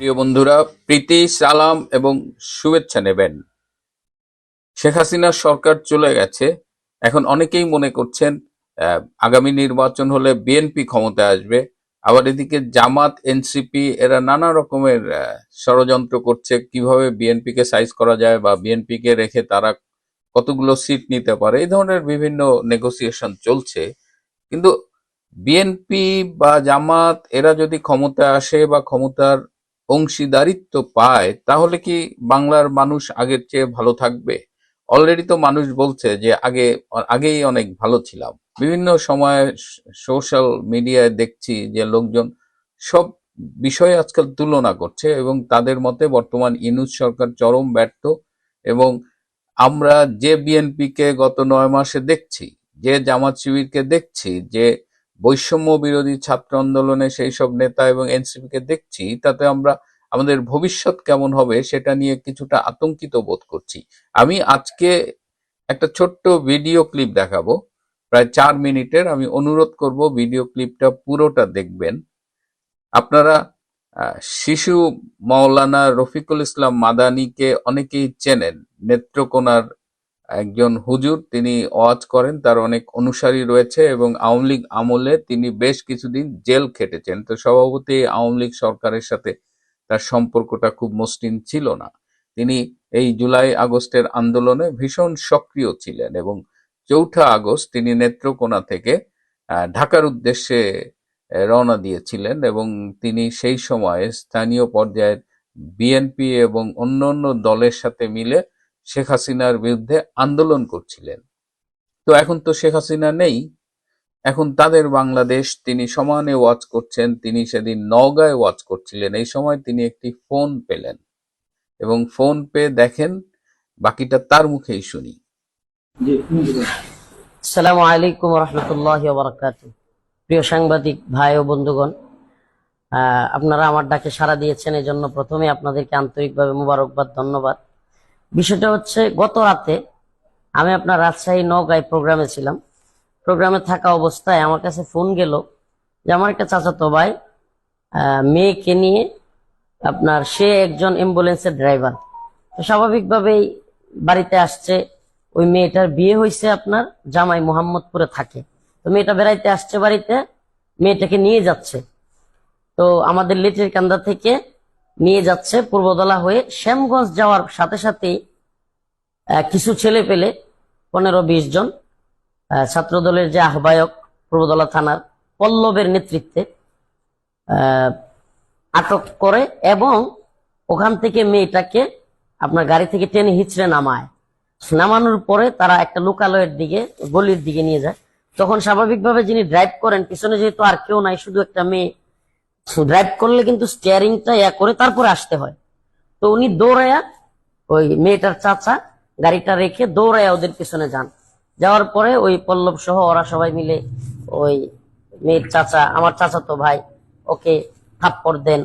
প্রিয় বন্ধুরা, প্রীতি, সালাম এবং শুভেচ্ছা নেবেন। শেখ হাসিনার সরকার চলে গেছে। এখন অনেকেই মনে করছেন আগামী নির্বাচন হলে বিএনপি ক্ষমতায় আসবে। আবার এদিকে জামাত এনসিপি এরা নানা রকমের ষড়যন্ত্র করছে। কীভাবে বিএনপি কে সাইজ করা যায় বা বিএনপি কে রেখে তারা কতগুলো সিট নিতে পারে, এই ধরনের বিভিন্ন নেগোসিয়েশন চলছে। কিন্তু বিএনপি বা জামাত, এরা যদি ক্ষমতায় আসে বা ক্ষমতার অংশীদারিত্ব পায়, তাহলে কি বাংলার মানুষ আগের চেয়ে ভালো থাকবে? অলরেডি তো মানুষ বলছে যে আগে, আগেই অনেক ভালো ছিলাম। বিভিন্ন সময়ে সোশ্যাল মিডিয়ায় দেখছি যে লোকজন সব বিষয়ে আজকাল তুলনা করছে এবং তাদের মতে বর্তমান ইনুস সরকার চরম ব্যর্থ এবং আমরা যে বিএনপিকে গত নয় মাসে দেখছি, যে জামাত শিবিরকে দেখছি, যে বৈষম্য বিরোধী ছাত্র আন্দোলনে সেই সব নেতা এবং এনসিপি কে দেখছি, তাতে আমরা, আমাদের ভবিষ্যৎ কেমন হবে সেটা নিয়ে কিছুটা আতঙ্কিত বোধ করছি। আমি আজকে একটা ছোট্ট ভিডিও ক্লিপ দেখাবো। প্রায় চার মিনিটের আমি অনুরোধ করব ভিডিও ক্লিপটা পুরোটা দেখবেন। আপনারা শিশু মাওলানা রফিকুল ইসলাম মাদানিকে অনেকেই চেনেন, নেত্রকোনার একজন হুজুর, তিনি ওয়াজ করেন, তার অনেক অনুসারী রয়েছে এবং আওয়ামী লীগ আমলে তিনি বেশ কিছুদিন জেল খেটেছেন। তো স্বভাবতই আওয়ামী লীগ সরকারের সাথে তার সম্পর্কটা খুব মসৃণ ছিল না। তিনি এই জুলাই আগস্টের আন্দোলনে ভীষণ সক্রিয় ছিলেন এবং চৌঠা আগস্ট তিনি নেত্রকোনা থেকে ঢাকার উদ্দেশ্যে রওনা দিয়েছিলেন এবং তিনি সেই সময়ে স্থানীয় পর্যায়ের বিএনপি এবং অন্যান্য দলের সাথে মিলে শেখ হাসিনার বিরুদ্ধে আন্দোলন করছিলেন। তো এখন তো শেখ হাসিনা নেই। এখন তাদের বাংলাদেশ তিনি সমানে ওয়াচ করছেন তিনি সেদিন নওগাঁয় ওয়াচ করছিলেন। এই সময় তিনি একটি ফোন পেলেন এবং ফোন পেয়ে দেখেন বাকিটা তার মুখেই শুনি। আসসালামু আলাইকুম রহমতুল্লাহ বরকাত। প্রিয় সাংবাদিক ভাই ও বন্ধুগণ আহ, আপনারা আমার ডাকে সাড়া দিয়েছেন। এই জন্য প্রথমে আপনাদেরকে আন্তরিকভাবে মুবারকবাদ ধন্যবাদ। বিষয়টা হচ্ছে, গত রাতে আমি আপনার রাজশাহী নগাঁয় প্রোগ্রামে ছিলাম। প্রোগ্রামে থাকা অবস্থায় আমার কাছে ফোন গেল যে আমার একটা চাচাতো ভাই মেয়েকে নিয়ে আপনার সে একজন অ্যাম্বুলেন্সের ড্রাইভার তো স্বাভাবিকভাবেই বাড়িতে আসছে, ওই মেয়েটার বিয়ে হয়েছে আপনার, জামাই মোহাম্মদপুরে থাকে। তো মেয়েটা বেড়াইতে আসছে বাড়িতে, মেয়েটাকে নিয়ে যাচ্ছে। তো আমাদের লেটের কান্দা থেকে নিয়ে যাচ্ছে পূর্বদলা হয়ে শ্যামগঞ্জ যাওয়ার সাথে আহ, কিছু ছেলে পেলে পনেরো বিশ জন ছাত্রদলের যে আহ্বায়ক পূর্বদলা থানার পল্লবের নেতৃত্বে আটক করে এবং ওখান থেকে মেয়েটাকে আপনার গাড়ি থেকে টেনে হিচড়ে নামায়। নামানোর পরে তারা একটা লোকালয়ের দিকে গলির দিকে নিয়ে যায়। তখন স্বাভাবিকভাবে যিনি ড্রাইভ করেন পিছনে যেহেতু আর কেউ নাই শুধু একটা মেয়ে ড্রাইভ করলে কিন্তু স্টিয়ারিংটা ইয়া করে তারপরে আসতে হয়। তো উনি দৌড়ায়া ওই মেয়েটার চাচা গাড়িটা রেখে দৌড়ায়া ওদের পিছনে যান। যাওয়ার পরে ওই পল্লব সহ ওরা সবাই মিলে ওই মেয়ের চাচা, আমার চাচা তো ভাই, ওকে থাপ্পড় দেন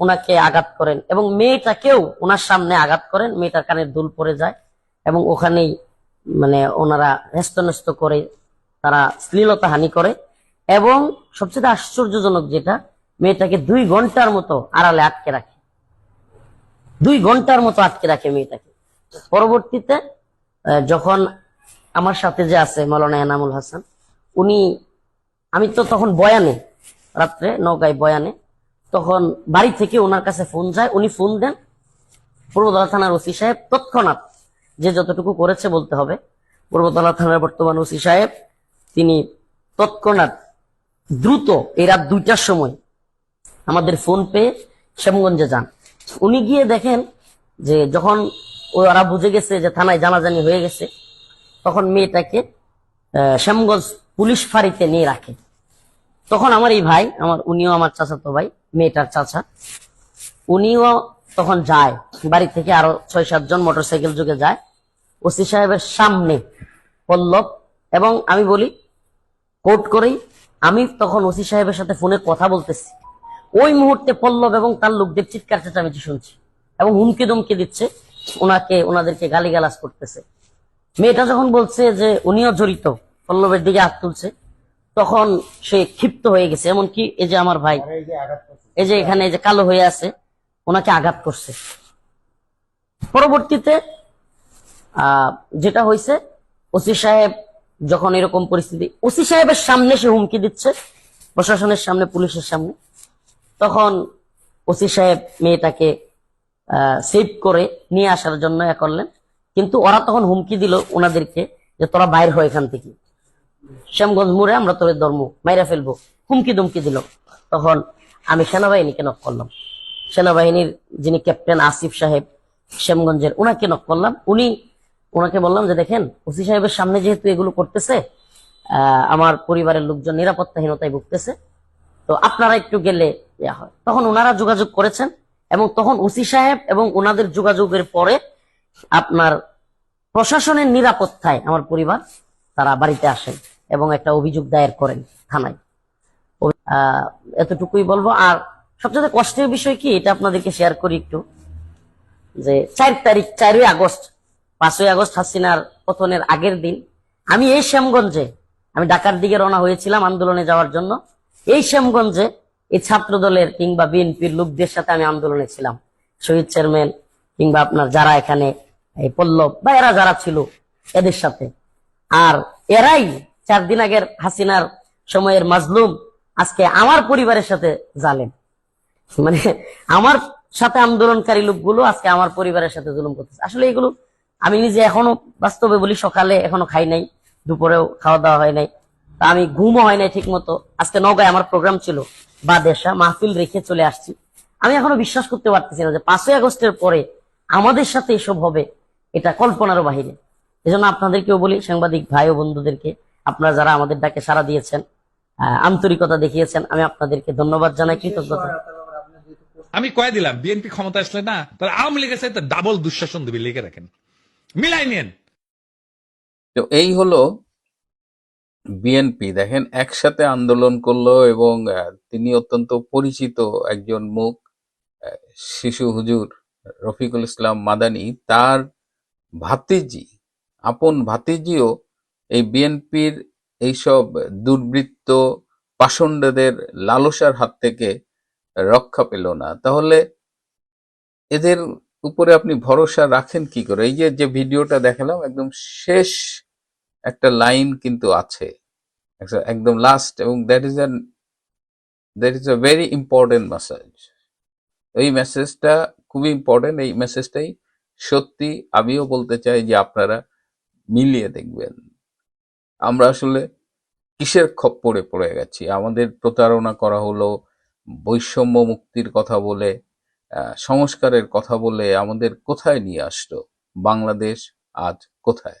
ওনাকে আঘাত করেন এবং মেয়েটাকেও ওনার সামনে আঘাত করেন, মেয়েটার কানের দুল পড়ে যায় এবং ওখানেই মানে ওনারা হেস্তনেস্ত করে তারা শ্লীলতা হানি করে এবং সবচেয়ে আশ্চর্যজনক যেটা মেয়েটাকে দুই ঘণ্টার মতো আড়ালে আটকে রাখে। দুই ঘণ্টার মতো আটকে রাখে মেয়েটাকে। পরবর্তীতে যখন আমার সাথে যে আছে মৌলানা এনামুল হাসান, উনি, আমি তো তখন বয়ানে, রাত্রে নৌকায় বয়ানে, তখন বাড়ি থেকে ওনার কাছে ফোন যায়, উনি ফোন দেন, পূর্বতলা থানার ওসি সাহেব, তৎক্ষণাৎ যে যতটুকু করেছে বলতে হবে। পূর্বতলা থানার বর্তমান ওসি সাহেব, তিনি তৎক্ষণাৎ দ্রুত, এই রাত দুইটার সময় আমাদের ফোন পেয়ে শ্যামগঞ্জে যান। উনি গিয়ে দেখেন যে যখন ওরা বুঝে গেছে যে থানায় জানাজানি হয়ে গেছে, তখন মেয়েটাকে শ্যামগঞ্জ পুলিশ ফাঁড়িতে নিয়ে রাখে। তখন আমার এই ভাই, আমার উনিও আমার চাচাতো ভাই, মেয়েটার চাচা, উনিও তখন যায়, বাড়ি থেকে আরও ছয় সাতজন মোটরসাইকেল যুগে যায়। ওসি সাহেবের সামনে পল্লব, এবং আমি বলি কোর্ট করেই আমি তখন ওসি সাহেবের সাথে ফোনে কথা বলতেছি। ওই মুহূর্তে পল্লব এবং তার লোকদের চিৎকার চেঁচামেচি শুনছি এবং হুমকি দমকি দিচ্ছে। ওনাকে ওনাদেরকে গালিগালাজ করতেছে। মেয়েটা যখন বলছে যে উনিও জড়িত পল্লবের দিকে হাত তুলছে তখন সে ক্ষিপ্ত হয়ে গেছে। এমনকি এই যে আমার ভাই এই যে এখানে এই যে কালো হয়ে আছে ওনাকে আঘাত করছে। পরবর্তীতে আহ, যেটা হয়েছে ওসি সাহেব যখন এরকম পরিস্থিতি ওসি সাহেবের সামনে সে হুমকি দিচ্ছে প্রশাসনের সামনে পুলিশের সামনে। তখন ওসি সাহেব মেয়েটাকে সেভ করে নিয়ে আসার জন্য এ করলেন। কিন্তু ওরা তখন হুমকি দিল ওনাদেরকে যে তোরা বাইর হয় এখান থেকে। শ্যামগঞ্জ মোড়ে আমরা তোদের ধর্ম, মাইরা ফেলব। হুমকি দুমকি দিল। তখন আমি সেনাবাহিনীকে নক করলাম। সেনাবাহিনীর যিনি ক্যাপ্টেন আসিফ সাহেব শ্যামগঞ্জের ওনাকে নক করলাম। উনি ওনাকে বললাম যে দেখেন, ওসি সাহেবের সামনে যেহেতু এগুলো করতেছে আমার পরিবারের লোকজন নিরাপত্তাহীনতায় ভুগতেছে তো আপনারা একটু গেলে ইয়া হয়। তখন ওনারা যোগাযোগ করেছেন এবং তখন ওসি সাহেব এবং ওনাদের যোগাযোগের পরে আপনার প্রশাসনের নিরাপত্তায় আমার পরিবার তারা বাড়িতে আসেন এবং একটা অভিযোগ দায়ের করেন থানায়। এতটুকুই বলব। আর সবচেয়ে কষ্টের বিষয় কি, এটা আপনাদেরকে শেয়ার করি একটু, যে চার তারিখ, চারই আগস্ট, পাঁচই আগস্ট হাসিনার পতনের আগের দিন আমি এই শ্যামগঞ্জে, আমি ঢাকার দিকে রওনা হয়েছিলাম আন্দোলনে যাওয়ার জন্য। এই শ্যামগঞ্জে এই ছাত্র দলের কিংবা বিএনপির লোকদের সাথে আমি আন্দোলনে ছিলাম। শহীদ চেয়ারম্যান কিংবা আপনার যারা এখানে এই পল্লব বা এরা যারা ছিল এদের সাথে। আর এরাই চার দিন আগের হাসিনার সময়ের মাজলুম, আজকে আমার পরিবারের সাথে জালেন মানে আমার সাথে আন্দোলনকারী লোকগুলো আজকে আমার পরিবারের সাথে জুলুম করতেছে। আসলে এগুলো আমি নিজে এখনও বাস্তবে বলি, সকালে এখনও খাই নাই, দুপুরেও খাওয়া দাওয়া হয় নাই। তা আমি ঘুমও হয় নাই ঠিক মতো আজকে নগায় আমার প্রোগ্রাম ছিল বা দেশা মাহফিল রেখে চলে আসছি। আমি এখনও বিশ্বাস করতে পারতেছি না যে পাঁচই আগস্টের পরে আমাদের সাথে এসব হবে এটা কল্পনারও বাহিরে। এজন্য আপনাদেরকেও বলি সাংবাদিক ভাই ও বন্ধুদেরকে আপনারা যারা আমাদের ডাকে সাড়া দিয়েছেন আহ, আন্তরিকতা দেখিয়েছেন আমি আপনাদেরকে ধন্যবাদ জানাই কৃতজ্ঞতা। আমি কয়ে দিলাম বিএনপি ক্ষমতা আসলে না তারা আওয়ামী লীগের সাথে ডাবল দুঃশাসন দেবে লিখে রাখেন। মিলাই নিয়েন। তো এই হলো বিএনপি দেখেন, একসাথে আন্দোলন করল এবং তিনি অত্যন্ত পরিচিত একজন মুখ শিশু হুজুর রফিকুল ইসলাম মাদানি। তার ভাতিজি, আপন ভাতিজিও এই বিএনপির এইসব দুর্বৃত্ত পাষণ্ডদের লালসার হাত থেকে রক্ষা পেল না। তাহলে এদের উপরে আপনি ভরসা রাখেন কি করে? এই যে ভিডিওটা দেখালাম, একদম শেষ একটা লাইন কিন্তু আছে। একদম লাস্ট এবং that is an that is a very important message এই মেসেজটা খুবই ইম্পর্টেন্ট এই মেসেজটাই সত্যি আমিও বলতে চাই যে আপনারা মিলিয়ে দেখবেন। আমরা আসলে কিসের খপ্পরে পড়ে গেছি? আমাদের প্রতারণা করা হলো, বৈষম্য মুক্তির কথা বলে সংস্কারের কথা বলে আমাদের কোথায় নিয়ে আসলো? বাংলাদেশ আজ কোথায়?